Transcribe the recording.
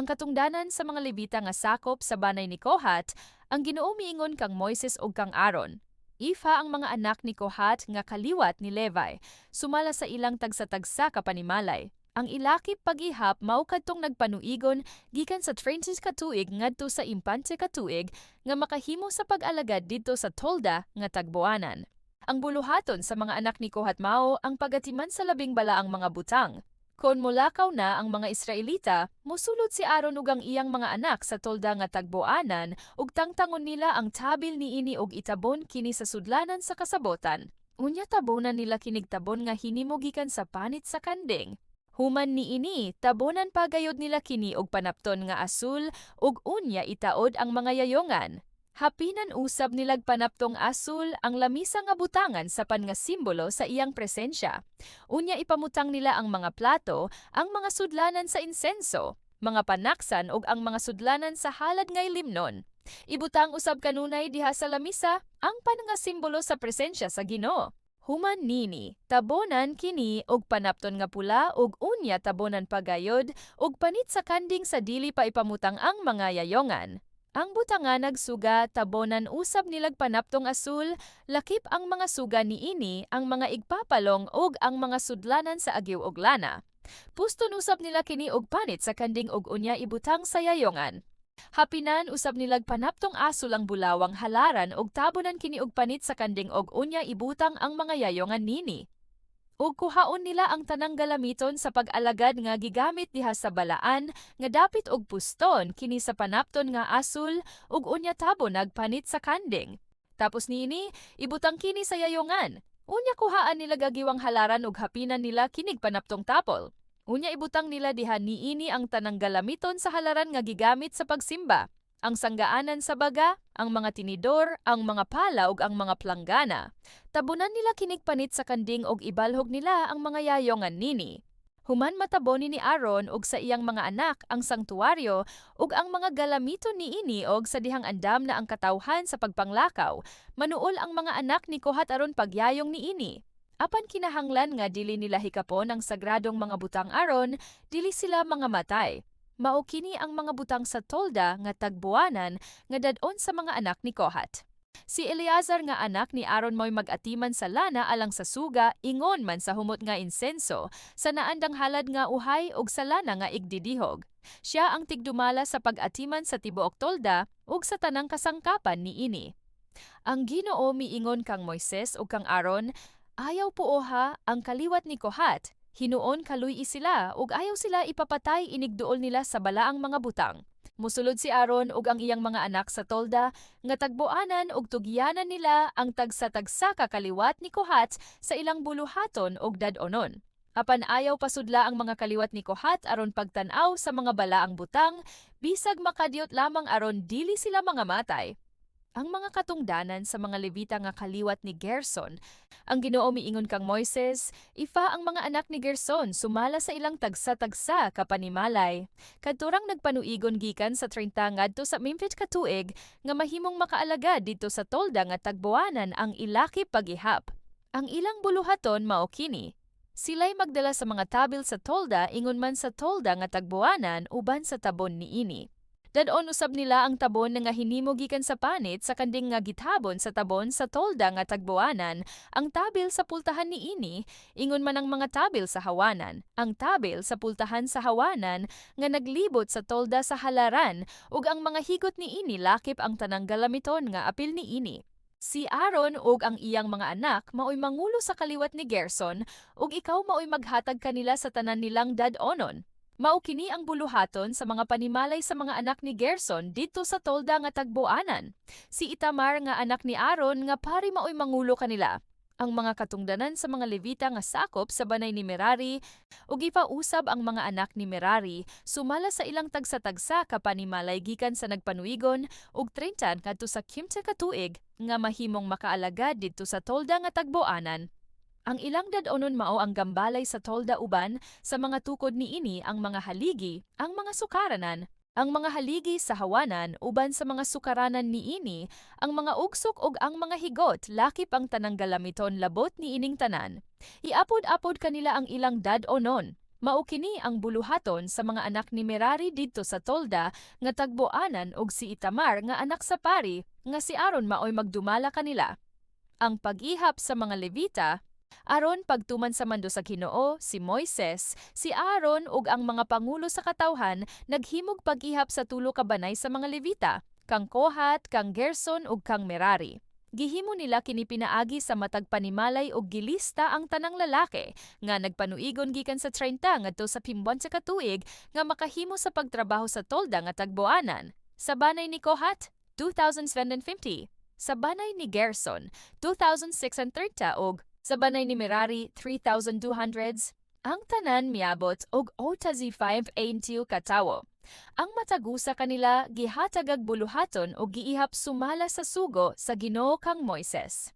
ang katungdanan sa mga Levita nga sakop sa banay ni Kohat, ang Ginoo miingon kang Moises ug kang Aaron. Ifa ang mga anak ni Kohat nga kaliwat ni Levi, sumala sa ilang tagsa-tagsa ka panimalay. Ang ilakip pag-ihap mao kadtong nagpanuigon gikan sa 30 ka tuig ngadto sa impante ka tuig nga makahimo sa pag-alagad didto sa tolda nga tagbuanan. Ang buluhaton sa mga anak ni Kohat mao ang pagatiman sa labing balaang mga butang. Kon mulakaw na ang mga Israelita, musulod si Aaron ug ang iyang mga anak sa tolda nga tagbuanan ug tangtangon nila ang tabil niini og itabon kini sa sudlanan sa kasabotan. Unya tabonan nila kinig tabon nga hinimo gikan sa panit sa kanding. Human niini, tabonan pagayod nila kini og panapton nga asul ug unya itaod ang mga yayongan. Hapinan usab nilag panaptong asul ang lamisa nga butangan sa pan nga simbolo sa iyang presensya. Unya ipamutang nila ang mga plato, ang mga sudlanan sa insenso, mga panaksan ug ang mga sudlanan sa halad nga limnon. Ibutang usab kanunay diha sa lamisa ang pan nga simbolo sa presensya sa Ginoo. Human nini, tabonan kini og panapton nga pula ug unya tabonan pagayod ug panit sa kanding sa dili pa ipamutang ang mga yayongan. Ang butanga nagsuga tabonan usab nilag panaptong asul, lakip ang mga suga niini ang mga igpapalong ug ang mga sudlanan sa agiw ug lana. Puston usab nila kini og panit sa kanding ug unya ibutang sa yayongan. Hapinan usab nilag panaptong asul ang bulawang halaran ug tabonan kini og panit sa kanding ug unya ibutang ang mga yayongan nini ug kuhaon nila ang tanang galamiton sa pag-alagad nga gigamit diha sa balaan nga dapit og puston kini sa panapton nga asul ug unya tabo nagpanit sa kanding. Tapos niini ibutang kini sa yayongan. Unya kuhaan nila gagiwang halaran ug hapinan nila kinig panaptong tapol. Unya ibutang nila diha niini ang tanang galamiton sa halaran nga gigamit sa pagsimba ang sanggaanan sa baga, ang mga tinidor, ang mga pala ug ang mga planggana. Tabunan nila kinig panit sa kanding ug ibalhog nila ang mga yayongan nini. Human mataboni ni Aaron ug sa iyang mga anak ang sangtuaryo ug ang mga galamito niini og sa dihang andam na ang katawhan sa pagpanglakaw, manuol ang mga anak ni Kohat aron pagyayong niini. Apan kinahanglan nga dili nila hikapon ang sagradong mga butang aron, dili sila mga matay mao kini ang mga butang sa tolda nga tagbuanan nga dadon sa mga anak ni Kohat. Si Eleazar nga anak ni Aaron mo'y magatiman sa lana alang sa suga, ingon man sa humot nga insenso, sa naandang halad nga uhay ug sa lana nga igdidihog. Siya ang tigdumala sa pag-atiman sa tibuok tolda ug sa tanang kasangkapan ni ini. Ang Ginoo miingon kang Moises ug kang Aaron, ayaw puoha ang kaliwat ni Kohat, Hinuon kaluy sila ug ayaw sila ipapatay inigduol nila sa balaang mga butang. Musulod si Aaron ug ang iyang mga anak sa tolda nga tagbuanan ug tugyanan nila ang tagsa-tagsa kakaliwat ni Kohat sa ilang buluhaton ug dadonon. Apan ayaw pasudla ang mga kaliwat ni Kohat aron pagtan-aw sa mga balaang butang, bisag makadiot lamang aron dili sila mga matay. Ang mga katungdanan sa mga Levita nga kaliwat ni Gerson, ang Ginoo miingon kang Moises, ifa ang mga anak ni Gerson sumala sa ilang tagsa-tagsa kapanimalay. Kadturang nagpanuigon gikan sa 30 ngadto sa mimpit ka tuig nga mahimong makaalaga dito sa tolda nga tagbuanan ang ilaki pagihap. Ang ilang buluhaton mao kini. Sila'y magdala sa mga tabil sa tolda ingon man sa tolda nga tagbuanan uban sa tabon niini. Dadon usab nila ang tabon nga hinimo gikan sa panit sa kanding nga gitabon sa tabon sa tolda nga tagbuanan, ang tabil sa pultahan ni ini, ingon man ang mga tabil sa hawanan, ang tabil sa pultahan sa hawanan nga naglibot sa tolda sa halaran ug ang mga higot ni ini lakip ang tanang galamiton nga apil ni ini. Si Aaron ug ang iyang mga anak maoy mangulo sa kaliwat ni Gerson ug ikaw maoy maghatag kanila sa tanan nilang dadonon. Mao kini ang buluhaton sa mga panimalay sa mga anak ni Gerson didto sa tolda nga tagbuanan. Si Itamar nga anak ni Aaron nga pari maoy mangulo kanila. Ang mga katungdanan sa mga Levita nga sakop sa banay ni Merari ug ipausab ang mga anak ni Merari sumala sa ilang tagsa-tagsa ka panimalay gikan sa nagpanuigon ug 30 kadto sa kimsa ka tuig nga mahimong makaalagad didto sa tolda nga tagbuanan ang ilang dadonon mao ang gambalay sa tolda uban sa mga tukod ni ini ang mga haligi, ang mga sukaranan, ang mga haligi sa hawanan uban sa mga sukaranan ni ini, ang mga ugsok ug ang mga higot lakip ang tanang galamiton labot ni ining tanan. Iapod-apod kanila ang ilang dadonon. Mao kini ang buluhaton sa mga anak ni Merari didto sa tolda nga tagboanan og si Itamar nga anak sa pari nga si Aaron maoy magdumala kanila. Ang pag-ihap sa mga Levita aron pagtuman sa mando sa Ginoo si Moises, si Aaron ug ang mga pangulo sa katawhan naghimog pag-ihap sa tulo ka banay sa mga Levita, kang Kohat, kang Gerson ug kang Merari. Gihimo nila kini pinaagi sa matag panimalay og gilista ang tanang lalaki nga nagpanuigon gikan sa 30 ngadto sa pimbuan sa katuig nga makahimo sa pagtrabaho sa tolda nga tagboanan. Sa banay ni Kohat, 2,750. Sa banay ni Gerson, 2,630 og sa banay ni Merari, 3,200s. Ang tanan miabot og 5 aintiyo katawo. Ang matagusa kanila gihatagag buluhaton o giihap sumala sa sugo sa Ginoo kang Moises.